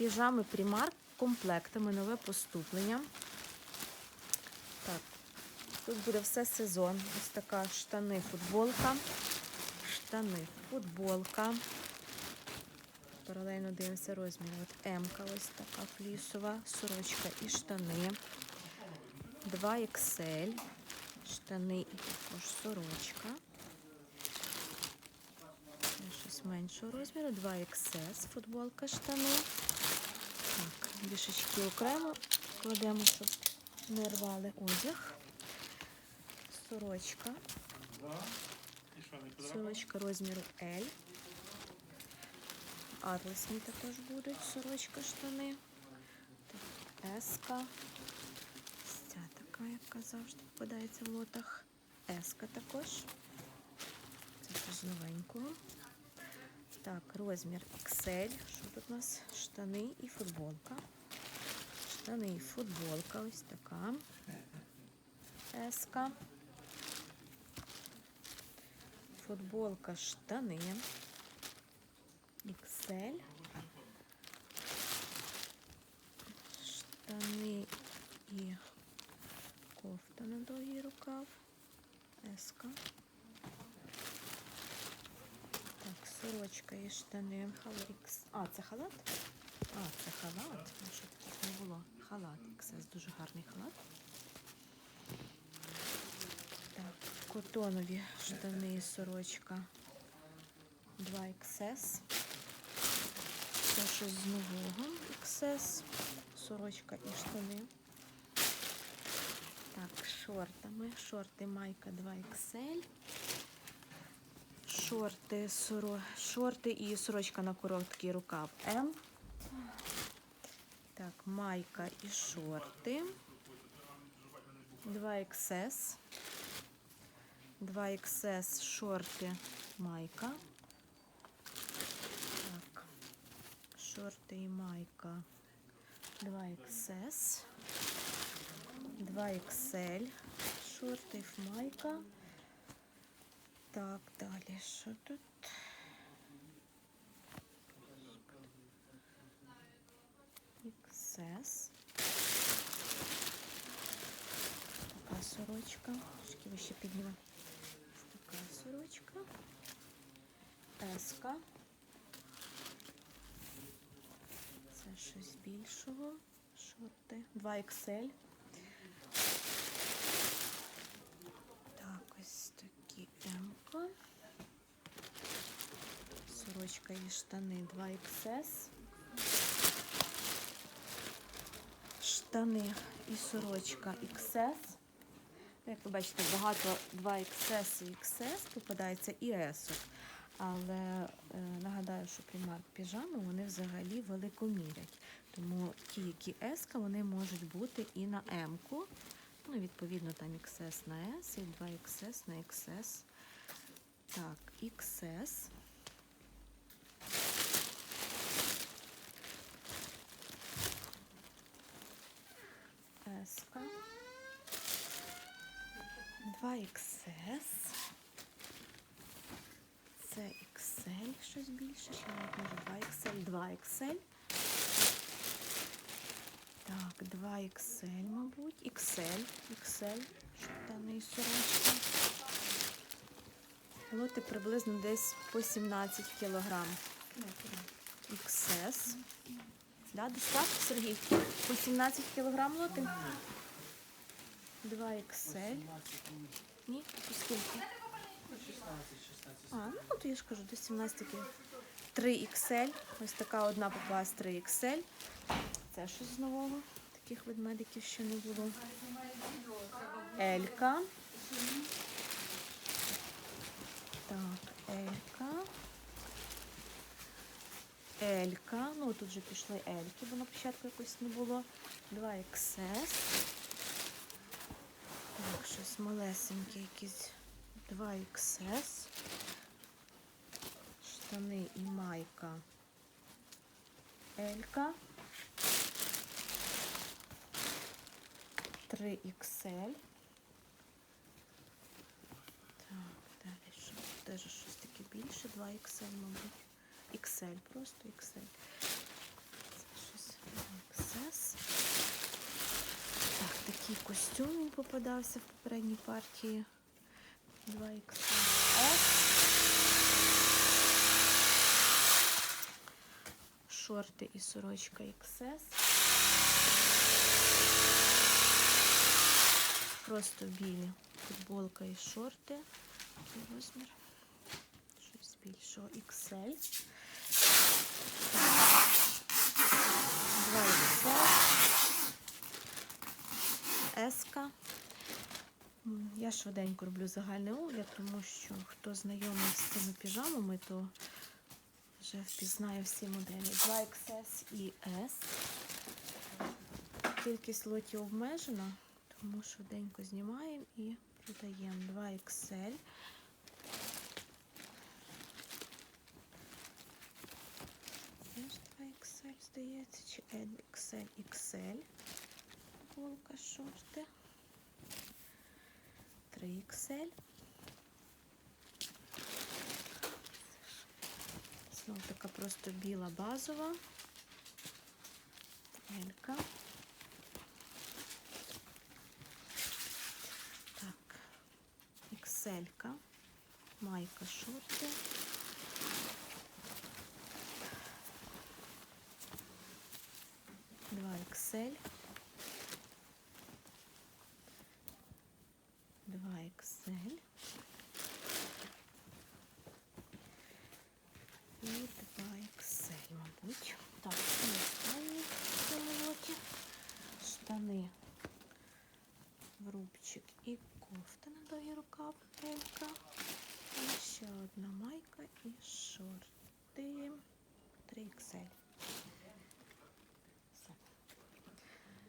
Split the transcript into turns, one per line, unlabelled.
Піжами Primark комплектами, нове поступлення. Так, тут буде все сезон. Ось така штани, футболка. Штани, футболка. Паралельно дивимося розмір. От м ось така флісова, сорочка і штани. 2 XL, штани і також сорочка. Щось меншого розміру, 2 XS, футболка, штани. Бішечки окремо кладемо, щоб не рвали одяг. Сорочка. Сорочка розміру L. Атласні також будуть сорочка, штани. Еска. Ця така, яка завжди попадається в лотах. Еска також. Це з новенького. Так, розмір XL. Що тут у нас? Штани і футболка. Штани і футболка. Ось така. Еска. Футболка, штани. XL. Штани і кофта на довгий рукав. Еска. Так, сорочка і штани. Халат. А, це халат? А, це халат. Ну, щоб таких не було. Халат. XS, дуже гарний халат. Так, котонові штани і сорочка. 2 XS. Це щось з нового XS. Сорочка і штани. Так, шортами. Шорти майка 2 XL. Шорти, соро... Шорти і сорочка на короткий рукав М. Так, майка і шорти. 2 XS. 2 XS шорти майка. Так. Шорти і майка. 2 XS. 2 XL. Шорти і майка. Так, далі що тут? XS. Така сорочка. Трошки вище підніме. Така сорочка. Еска. Це щось більшого. Шорти. 2 XL. Так, ось такі М-ка. Сорочка і штани 2 XS. Штани і сорочка XS. Як ви бачите, багато 2 XS і XS попадається і S. Але е, нагадаю, що примарк піжами вони взагалі великомірять. Тому ті, які S, вони можуть бути і на М-ку. Ну, відповідно, там XS на S і 2 XS на XS. Так, XS. S. 2 XS. Це XL щось більше, ще може 2 XL, 2 XL. Так, 2 XL, мабуть. XL, XL, штани і сорочка. Лоти приблизно десь по 17 кілограм. XS. Да, достатньо, Сергій? По 17 кілограм лоти? 2 XL. Ні, по скільки? А, ну то я ж кажу, до 17 кілограм. 3 XL. Ось така одна попалась 3 XL. Це щось з нового. Таких ведмедиків ще не було. Елька. Так, Елька. Елька. Ну, тут вже пішли Ельки, бо на початку якось не було. 2 XS. Так, щось малесеньке, якісь 2 XS. Штани і майка. Елька. 3 XL. Так, далі що? Теж щось таке більше, 2 XL, мабуть. XL, просто XL. Це. Так, такий костюм попадався в попередній партії. 2XS. Шорти і сорочка XS. Просто білі футболка і шорти. Розмір. Більшого XL. 2 XL. Еска. Я швиденько роблю загальний огляд, тому що хто знайомий з цими піжамами, то вже впізнає всі моделі. 2XS і S. Кількість лотів обмежена, тому швиденько знімаємо і продаємо 2XL. Теж 2XL, здається, чи XL, XL. Футболка, шорти. 3XL. Знову така просто біла базова. Елька. Так. XL. Майка, шорти. XL. 2 XL і 2 XL, мабуть. Так, і останні в. Штани в рубчик і кофта на довгий рукав. І ще одна майка і шорти 3 XL.